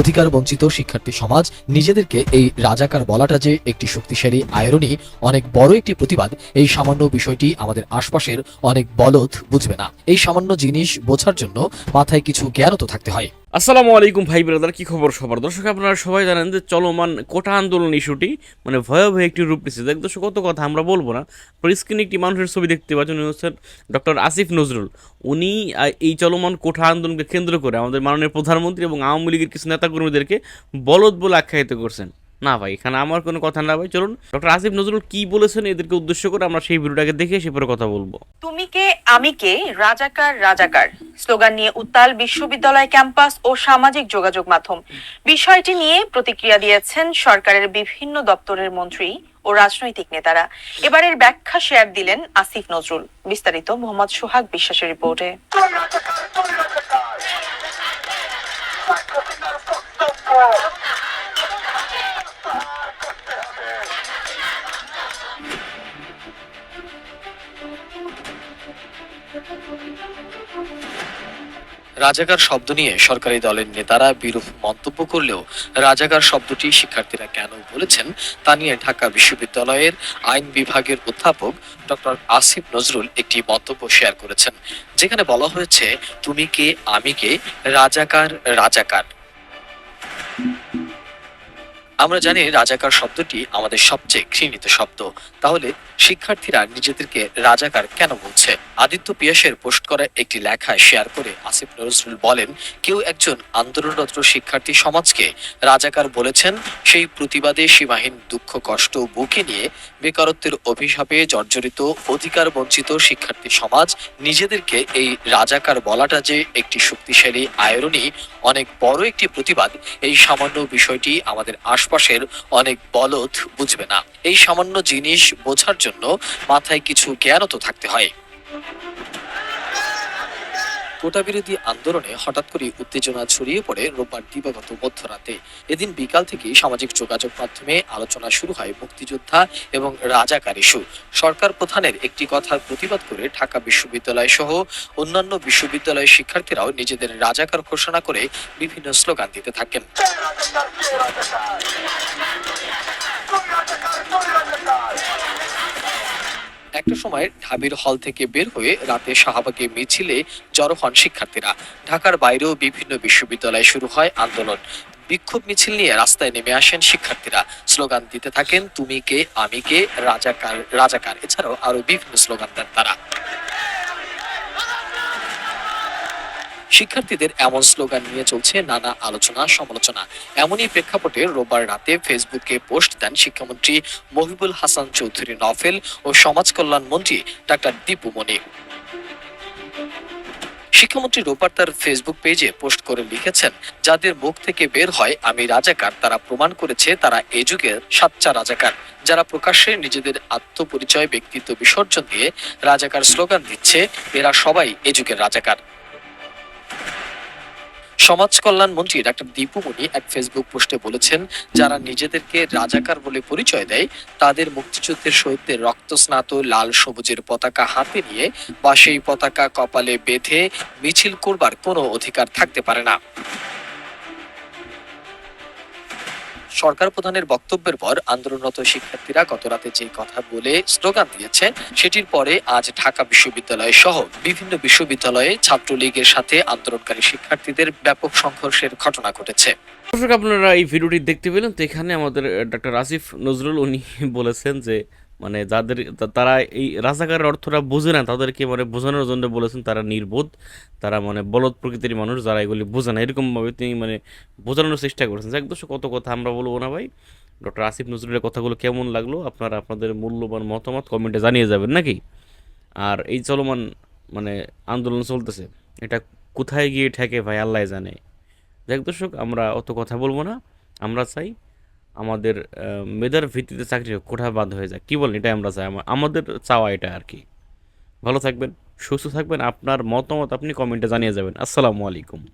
অধিকার বঞ্চিত শিক্ষার্থী সমাজ নিজেদেরকে এই রাজাকার বলাটা যে একটি শক্তিশালী আয়রনি অনেক বড় একটি প্রতিবাদ, এই সামান্য বিষয়টি আমাদের আশপাশের অনেক বলদ বুঝবে না। এই সামান্য জিনিস বোঝার জন্য মাথায় কিছু জ্ঞানত থাকতে হয়। আসসালামু আলাইকুম ভাই ব্রাদার, কি খবর সবার? দর্শক, আপনারা সবাই জানেন যে চলমান কোটা আন্দোলন ইস্যুটি মানে ভয়াবহ একটি রূপ নিচ্ছে দেখ দর্শক, কত কথা আমরা বলব না। স্ক্রিনে একটি মানুষের ছবি দেখতে পাচ্ছেন, উনি হচ্ছেন ডক্টর আসিফ নজরুল। উনি এই চলমান কোঠা আন্দোলনকে কেন্দ্র করে আমাদের মাননীয় প্রধানমন্ত্রী এবং আওয়ামী লীগের কিছু নেতাকর্মীদেরকে বলদ বলে আখ্যায়িত করছেন। না ভাই, এখানে আমার কোনো কথা না ভাই, চলুন। ডক্টর আসিফ নজরুল কি বলেছেন এদেরকে উদ্দেশ্য করে আমরা সেই ভিডিওটাকে দেখে সে পরে কথা বলব। তুমি কে, আমি কে? রাজাকার রাজাকার। স্লোগান নিয়ে উত্তাল বিশ্ববিদ্যালয় ক্যাম্পাস ও সামাজিক যোগাযোগ মাধ্যম। বিষয়টি নিয়ে প্রতিক্রিয়া দিয়েছেন সরকারের বিভিন্ন দপ্তরের মন্ত্রী ও রাজনৈতিক নেতারা। এবারের ব্যাখ্যা শেয়ার দিলেন আসিফ নজরুল। বিস্তারিত মোহাম্মদ সোহাগ বিশ্বাসের রিপোর্টে রাজাকার শব্দ নিয়ে সরকারি দলের নেতারা বিরূপ মন্তব্য করলেও রাজাকার শব্দটি শিক্ষার্থীরা কেন বলেছেন তা নিয়ে ঢাকা বিশ্ববিদ্যালয়ের আইন বিভাগের অধ্যাপক ডক্টর আসিফ নজরুল একটি মন্তব্য শেয়ার করেছেন, যেখানে বলা হয়েছে, তুমি কে, আমি কে? রাজাকার রাজাকার। আমরা জানি রাজাকার শব্দটি আমাদের সবচেয়ে ঘৃণিত শব্দ। তাহলে শিক্ষার্থীরা নিজেদেরকে রাজাকার কেন বলছে? আদিত্য পিয়াসের পোস্ট করা একটি লেখা শেয়ার করে আসিফ নজরুল বলেন, কেউ একজন আন্দোলনরত শিক্ষার্থী সমাজকে রাজাকার বলেছেন সেই প্রতিবাদে সীমাহীন দুঃখ, কষ্ট বুকে নিয়ে বেকারত্বের অভিশাপে জর্জরিত অধিকার বঞ্চিত শিক্ষার্থী সমাজ নিজেদেরকে এই রাজাকার বলাটা যে একটি শক্তিশালী আয়রনই অনেক বড় একটি প্রতিবাদ, এই সামান্য বিষয়টি আমাদের আশপাশের অনেক বলদ বুঝবে না। এই সামান্য জিনিস বোঝার জন্য মাথায় কিছু জ্ঞানও তো থাকতে হয়। কোটা বিরোধী আন্দোলনে হঠাৎ করে উত্তেজনা ছড়িয়ে পড়ে রোববার দিবাগত মধ্যরাতে। এদিন বিকাল থেকে সামাজিক যোগাযোগ মাধ্যমে আলোচনা শুরু হয় মুক্তিযোদ্ধা এবং রাজাকার ইস্যু সরকার প্রধানের একটি কথার প্রতিবাদ করে ঢাকা বিশ্ববিদ্যালয় সহ অন্যান্য বিশ্ববিদ্যালয়ের শিক্ষার্থীরাও নিজেদের রাজাকার ঘোষণা করে বিভিন্ন স্লোগান দিতে থাকেন। একটা সময় ঢাবির হল থেকে বের হয়ে রাতে শাহবাগে মিছিলে জড়ো হন শিক্ষার্থীরা। ঢাকার বাইরেও বিভিন্ন বিশ্ববিদ্যালয়ে শুরু হয় আন্দোলন। বিক্ষোভ মিছিল নিয়ে রাস্তায় নেমে আসেন শিক্ষার্থীরা। স্লোগান দিতে থাকেন, তুমি কে, আমি কে, রাজাকার রাজাকার। এছাড়াও আরও বিভিন্ন স্লোগান দেন তারা। শিক্ষার্থীদের এমন স্লোগান নিয়ে চলছে নানা আলোচনা, সমালোচনা। এমনই প্রেক্ষাপটে রোববার রাতে ফেসবুকে পোস্ট দেন শিক্ষামন্ত্রী মহিবুল হাসান চৌধুরী নফেল ও সমাজ কল্যাণ মন্ত্রী ডাক্তার দীপু মনি। শিক্ষামন্ত্রী রোববার তার ফেসবুক পেজে পোস্ট করে লিখেছেন, যাদের মুখ থেকে বের হয় আমি রাজাকার, তারা প্রমাণ করেছে তারা এ যুগের সাচ্চা রাজাকার। যারা প্রকাশ্যে নিজেদের আত্মপরিচয়, ব্যক্তিত্ব বিসর্জন দিয়ে রাজাকার স্লোগান দিচ্ছে, এরা সবাই এ যুগের রাজাকার। সমাজ কল্যাণ মন্ত্রী ডাক্তার দীপু মনি এক ফেসবুক পোস্টে বলেছেন, যারা নিজেদেরকে রাজাকার বলে পরিচয় দেয়, তাদের মুক্তিযুদ্ধের শহীদদের রক্তস্নাত লাল সবুজের পতাকা হাতে নিয়ে বা সেই পতাকা কপালে বেঁধে মিছিল করবার কোনো অধিকার থাকতে পারে না। সরকার প্রধানের বক্তব্যের পর আন্দোলনরত শিক্ষার্থীরা গত রাতে যে কথা বলে স্লোগান দিয়েছে, সেটির পরে আজ ঢাকা বিশ্ববিদ্যালয় সহ বিভিন্ন বিশ্ববিদ্যালয়ে ছাত্রলীগের সাথে আন্দোলনকারী শিক্ষার্থীদের ব্যাপক সংঘর্ষের ঘটনা ঘটেছে। দর্শক, আপনারা এই ভিডিওটি দেখতে পেলেন, তো এখানে আমাদের ডক্টর আসিফ নজরুল উনি বলেছেন যে মানে যাদের তারা এই রাজাকারের অর্থটা বোঝে না, তাদেরকে মানে বোঝানোর জন্য বলেছেন তারা নির্বোধ, তারা মানে বলদ প্রকৃতির মানুষ যারা এগুলি বোঝে না। এরকমভাবে তিনি মানে বোঝানোর চেষ্টা করেছেন। যাক দর্শক, কত কথা আমরা বলব না ভাই। ডক্টর আসিফ নজরুলের কথাগুলো কেমন লাগল? আপনারা আপনাদের মূল্যবান মতামত কমেন্টে জানিয়ে যাবেন, নাকি? আর এই চলমান মানে আন্দোলন চলতেছে, এটা কোথায় গিয়ে ঠেকে ভাই আল্লাহ জানে। যাক দর্শক, আমরা অত কথা বলব না। আমরা চাই আমাদের মেধার ভিত্তিতে চাকরি কোঠা বাদ হয়ে যায় কী বলেন, এটাই আমরা চাই। আমা- আমাদের চাওয়া এটা আর কি। ভালো থাকবেন, সুস্থ থাকবেন। আপনার মতামত আপনি কমেন্টে জানিয়ে যাবেন। আসসালামু আলাইকুম।